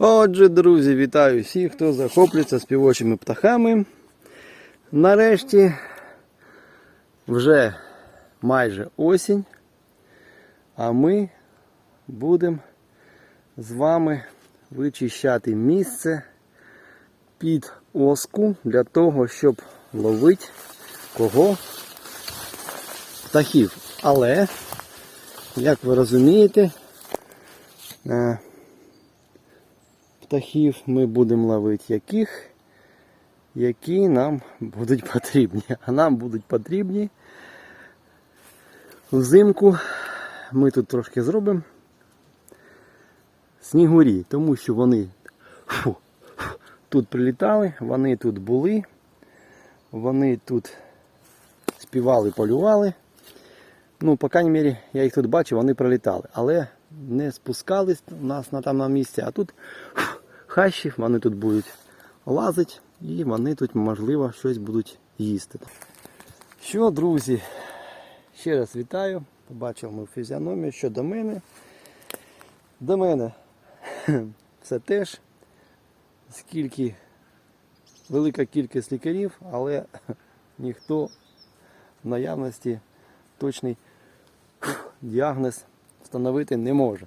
Отже, друзі, вітаю всіх, хто захоплюється співочими птахами. Нарешті вже майже осінь, а ми будемо з вами вичищати місце під оску для того, щоб ловити кого птахів. Але, як ви розумієте, е, птахів ми будемо ловити яких, які нам будуть потрібні. А нам будуть потрібні взимку. Ми тут трошки зробимо снігурі, тому що вони фу, фу, тут прилітали, вони тут були, вони тут співали, полювали. Ну, по крайній мірі, я їх тут бачив, вони пролітали, але не спускались у нас на там на місці, а тут фу, хащі, вони тут будуть лазити і вони тут, можливо, щось будуть їсти. Що, друзі, ще раз вітаю. Побачив ми фізіономію, що до мене. До мене все теж. Скільки велика кількість лікарів, але ніхто в наявності точний діагноз встановити не може.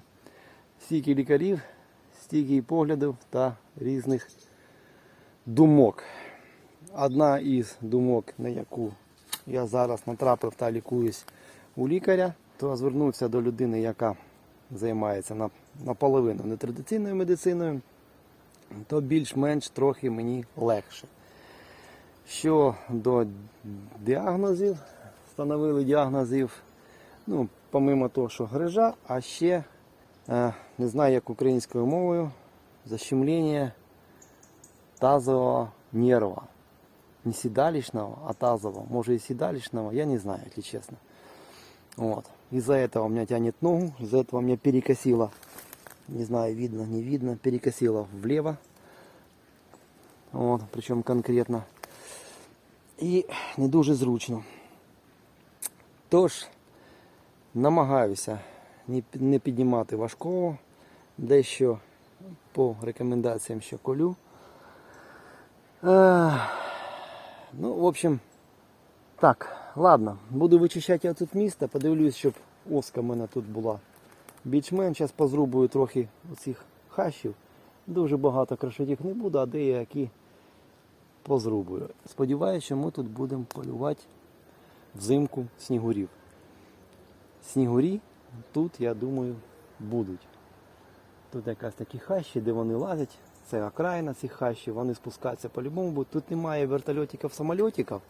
Стільки лікарів, стільки поглядів та різних думок. Одна із думок, на яку я зараз натрапив та лікуюсь у лікаря, то звернувся до людини, яка займається наполовину нетрадиційною медициною, то більш-менш трохи мені легше. Що до діагнозів, встановили діагнозів, ну, помимо того, що грижа, а ще, не знаю як українською мовою, защемлення тазового нерва. Не седалищного, а тазового. Может и седалищного, я не знаю, если честно. Вот. Из-за этого у меня тянет ногу, из-за этого меня перекосило. Не знаю, видно, не видно. Перекосило влево. Вот, причем конкретно. І не дуже зручно. Тож, намагаюся не піднімати важкого, дещо по рекомендаціям ще колю. Ех, Ну, в общем, так, ладно, буду вичищати тут місто, подивлюсь, щоб оска в мене тут була більш-менш. Зараз позрубую трохи оцих хащів. Дуже багато крашотів не буде, а деякі позрубую. Сподіваюся, що ми тут будемо полювати взимку снігурів. Снігурі тут, я думаю, будуть. Тут якраз такі хащі, де вони лазять. Це окраїна цих хащів, вони спускаються по-любому. будуть. Тут немає вертольотиків, самольотиків,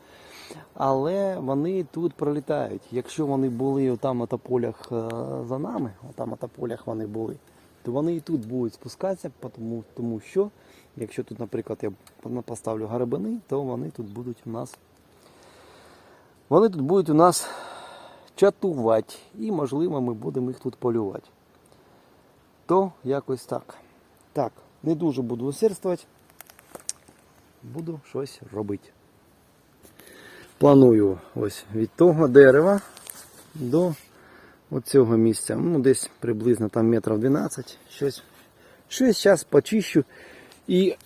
але вони тут пролітають. Якщо вони були там на тополях е, за нами, там на тополях вони були, то вони і тут будуть спускатися, тому, тому що, якщо тут, наприклад, я поставлю гарабини, то вони тут будуть у нас. Вони тут будуть у нас чатувати. І, можливо, ми будемо їх тут полювати. То якось так. Так, не дуже буду усердствувати. Буду щось робити. Планую ось від того дерева до оцього місця. Ну, десь приблизно там метрів 12. Щось, щось зараз почищу. І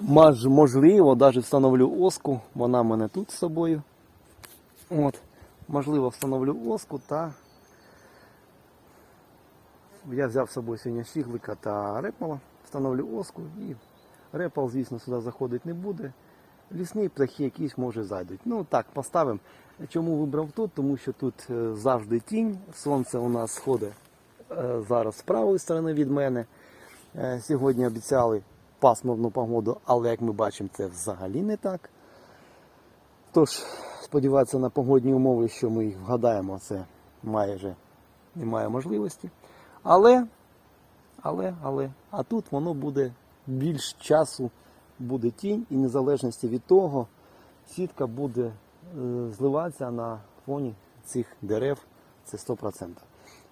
можливо, навіть встановлю оску. Вона в мене тут з собою. От. Можливо, встановлю оску та я взяв з собою сьогодні щіглика та репала, встановлю оску і репал, звісно, сюди заходити не буде. Лісні птахи якісь може зайдуть. Ну так, поставимо. Чому вибрав тут? Тому що тут е, завжди тінь. Сонце у нас сходить е, зараз з правої сторони від мене. Е, Сьогодні обіцяли пасмурну погоду, але як ми бачимо, це взагалі не так. Тож, сподіватися на погодні умови, що ми їх вгадаємо, це майже немає можливості. Але, але, але, а тут воно буде більш часу, буде тінь, і незалежності від того, сітка буде е, зливатися на фоні цих дерев, це 100%.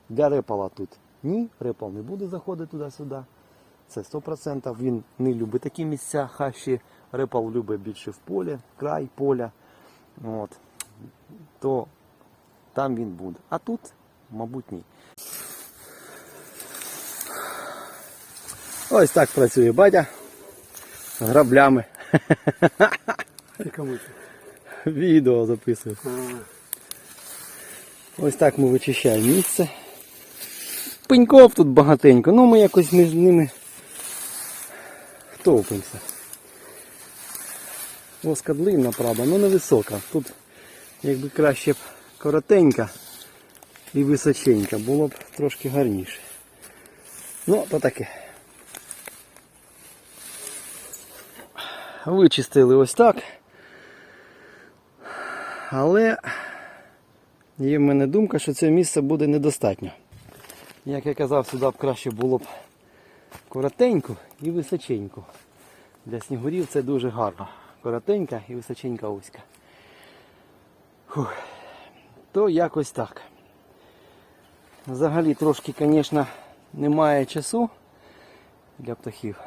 Для репала тут ні, репал не буде заходити туди-сюди. Це 100%. Він не любить такі місця, хащі. Репал любить більше в полі, край поля. От. То там він буде. А тут, мабуть, ні. Ось так працює батя з граблями. Відео записую. Ось так ми вичищаємо місце. Пеньков тут багатенько, ну ми якось між ними втовпимося. Воска длинна, правда, ну невисока. Тут якби краще б коротенька і височенька, було б трошки гарніше. Ну, то таке. Вичистили ось так. Але Є в мене думка, що це місце буде недостатньо. Як я казав, сюди б краще було б коротенько і височенько. Для снігурів це дуже гарно. Коротенька і височенька оська. Фух. То якось так. Взагалі трошки, звісно, немає часу для птахів.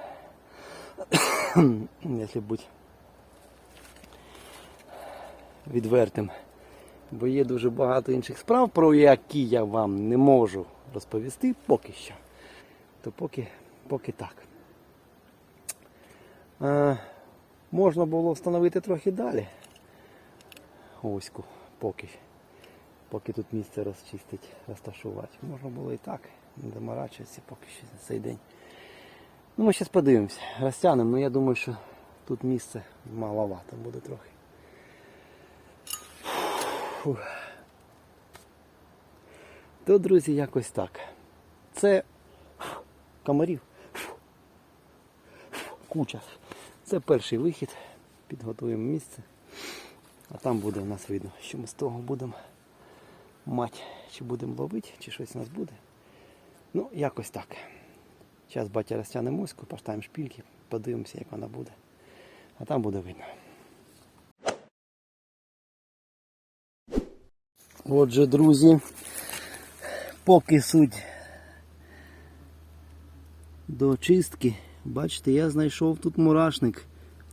Якщо бути відвертим. Бо є дуже багато інших справ, про які я вам не можу розповісти поки що. То поки, поки так. Е, можна було встановити трохи далі. Оську, поки. Поки тут місце розчистить, розташувати. Можна було і так. Не заморачуватися поки що за цей день. Ну, ми зараз подивимося. Розтягнемо, ну я думаю, що тут місце маловато буде трохи. Фух. То, друзі, якось так. Це комарів. Куча. Це перший вихід. Підготуємо місце. А там буде у нас видно, що ми з того будемо мати. Чи будемо ловити, чи щось у нас буде. Ну, якось так. Зараз батя розтягне моську, поставимо шпільки, подивимося, як вона буде. А там буде видно. Отже, друзі, поки суть до очистки, бачите, я знайшов тут мурашник.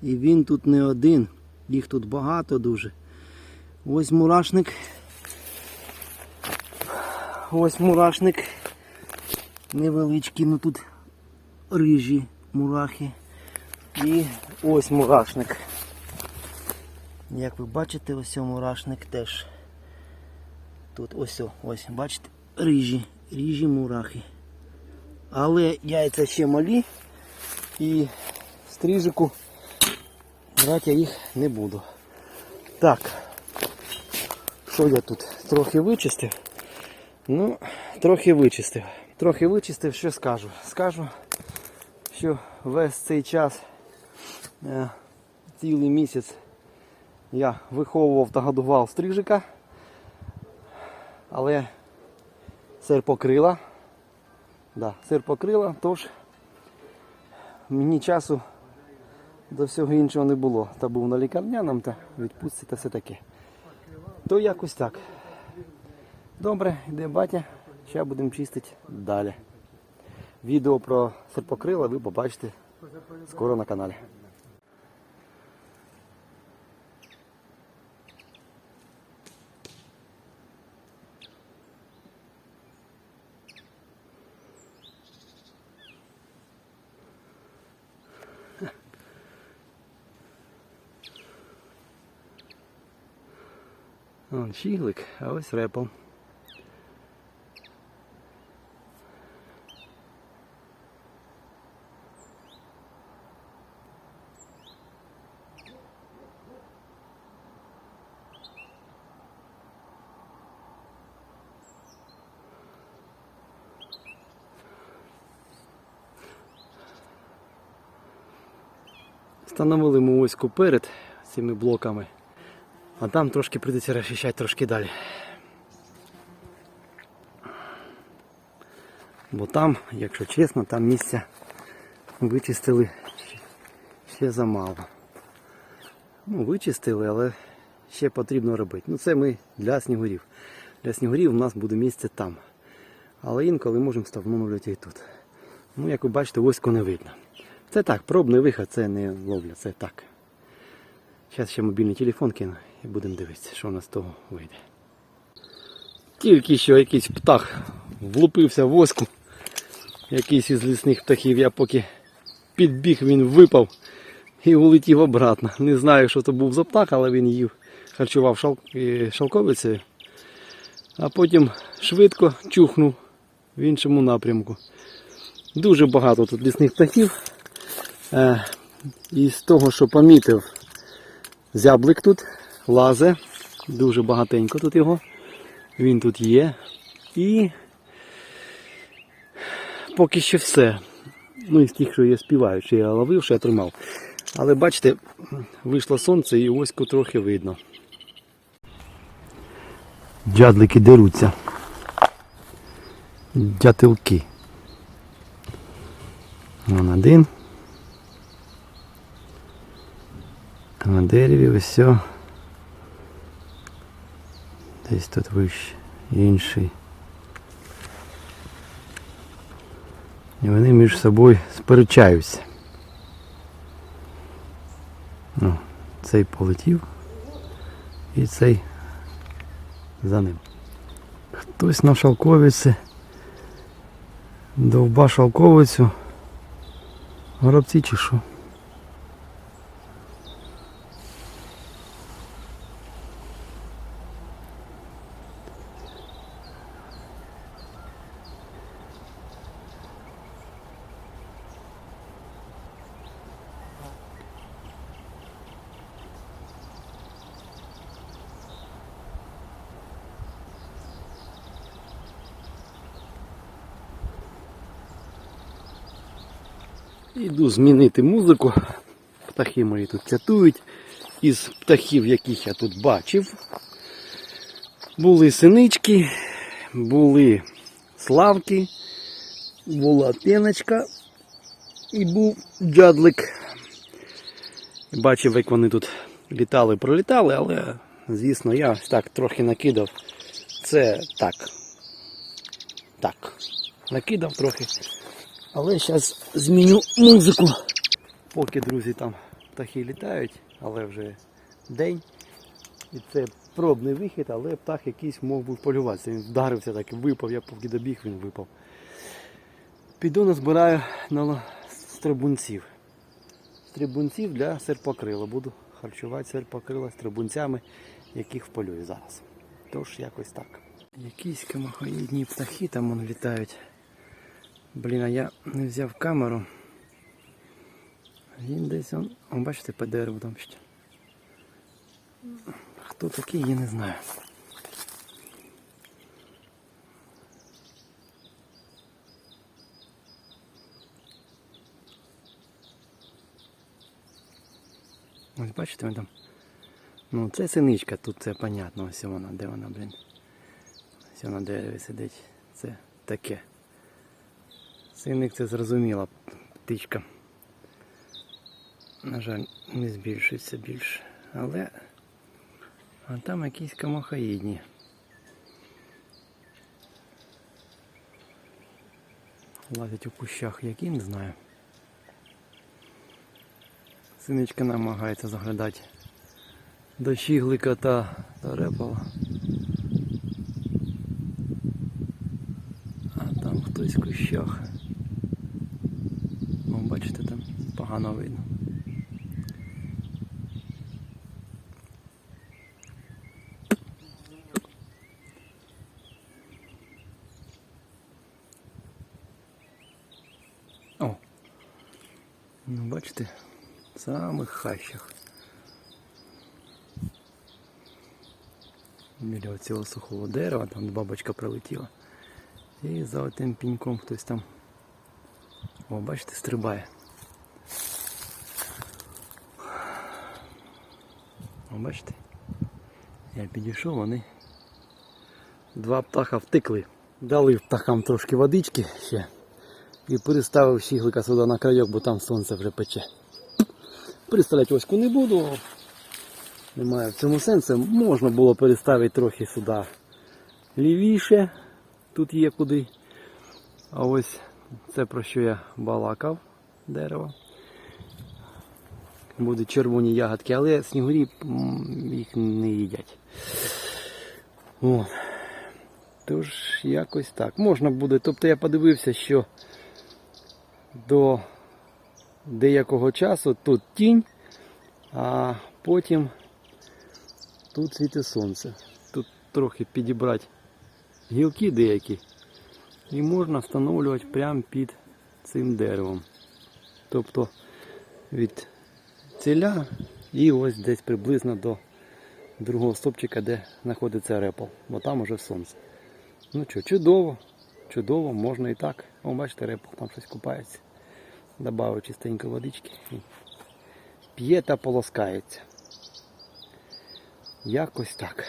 І він тут не один, їх тут багато дуже. Ось мурашник. Ось мурашник. Невеличкий, ну тут рижі мурахи. І ось мурашник. Як ви бачите, ось мурашник теж. Тут ось, ось, бачите, рижі, рижі мурахи. Але яйця ще малі і стрижику брати я їх не буду. Так, що я тут трохи вичистив? Ну, трохи вичистив. Трохи вичистив, що скажу? Скажу, що весь цей час, е, цілий місяць я виховував та годував стрижика. Але сир покрила. Да, сир покрила, тож мені часу до всього іншого не було. Та був на лікарняному та відпустці та все таке. То якось так. Добре, йде батя. ще будемо чистити далі. Відео про серпокрила ви побачите скоро на каналі. Вон щіглик, а ось репол. Встановили ми оську перед цими блоками. А там трошки прийдеться розчищати трошки далі. Бо там, якщо чесно, там місця вичистили ще замало. Ну, вичистили, але ще потрібно робити. Ну це ми для снігурів. Для снігурів у нас буде місце там. Але інколи можемо встановлювати і тут. Ну, як ви бачите, оську не видно. Це так, пробний виход, це не ловля, це так. Зараз ще мобільний телефон кину і будемо дивитися, що у нас з того вийде. Тільки що якийсь птах влупився в воску. Якийсь із лісних птахів. Я поки підбіг, він випав і улетів обратно. Не знаю, що це був за птах, але він їв, харчував шал... е, шалковицею. А потім швидко чухнув в іншому напрямку. Дуже багато тут лісних птахів. Е, і з того, що помітив, зяблик тут лазе. Дуже багатенько тут його. Він тут є. І поки що все. Ну, із тих, що я співаю, що я ловив, що я тримав. Але бачите, вийшло сонце і ось трохи видно. Джадлики деруться. Дятилки. Вон один. На дереві ось. Десь тут вище. Інший. І вони між собою сперечаються. Ну, цей полетів і цей за ним. Хтось на шалковиці довба шалковицю. Горобці чи що? Змінити музику. Птахи мої тут цятують. Із птахів, яких я тут бачив. Були синички, були славки, була піночка і був джадлик. Бачив, як вони тут літали, пролітали, але, звісно, я так трохи накидав. Це так. Так. Накидав трохи. Але зараз зміню музику. Поки, друзі, там птахи літають, але вже день. І це пробний вихід, але птах якийсь мог би полюватися. Він вдарився так і випав, я поки добіг, він випав. Піду назбираю на стрибунців. Стрибунців для серпокрила. Буду харчувати серпокрила стрибунцями, яких вполюю зараз. Тож якось так. Якісь камахоїдні птахи там вон літають. Блін, а я не взяв камеру. Він десь он. О, бачите, по дереву там ще. Хто такий, я не знаю. Ось бачите, він там. Ну, це синичка, тут це понятно, ось вона, де вона, блін. Ось вона на дереві сидить. Це таке. Синник це зрозуміла птичка. На жаль, не збільшується більше. Але а там якісь камахаїдні. Лазять у кущах, які не знаю. Синичка намагається заглядати до щіглика та, та репала. А там хтось в кущах. Бачите, там погано видно. О! Ну, бачите, в самих хащах. Біля цього сухого дерева, там бабочка прилетіла. І за тим піньком хтось там. О, бачите, стрибає. О, бачите? Я підійшов, вони. Два птаха втекли. Дали птахам трошки водички ще. І переставив щіглика сюди на крайок, бо там сонце вже пече. Переставляти оську не буду. Немає в цьому сенсу. Можна було переставити трохи сюди лівіше. Тут є куди. А ось це про що я балакав дерево. Будуть червоні ягодки, але снігурі їх не їдять. От. Тож якось так. Можна буде. Тобто я подивився, що до деякого часу тут тінь, а потім тут світить сонце. Тут трохи підібрати гілки деякі. І можна встановлювати прямо під цим деревом. Тобто від ціля і ось десь приблизно до другого стопчика, де знаходиться репол, бо там уже сонце. Ну що, чудово, чудово, можна і так. О, бачите, репол там щось купається. Добавив чистенько водички п'є та полоскається. Якось так.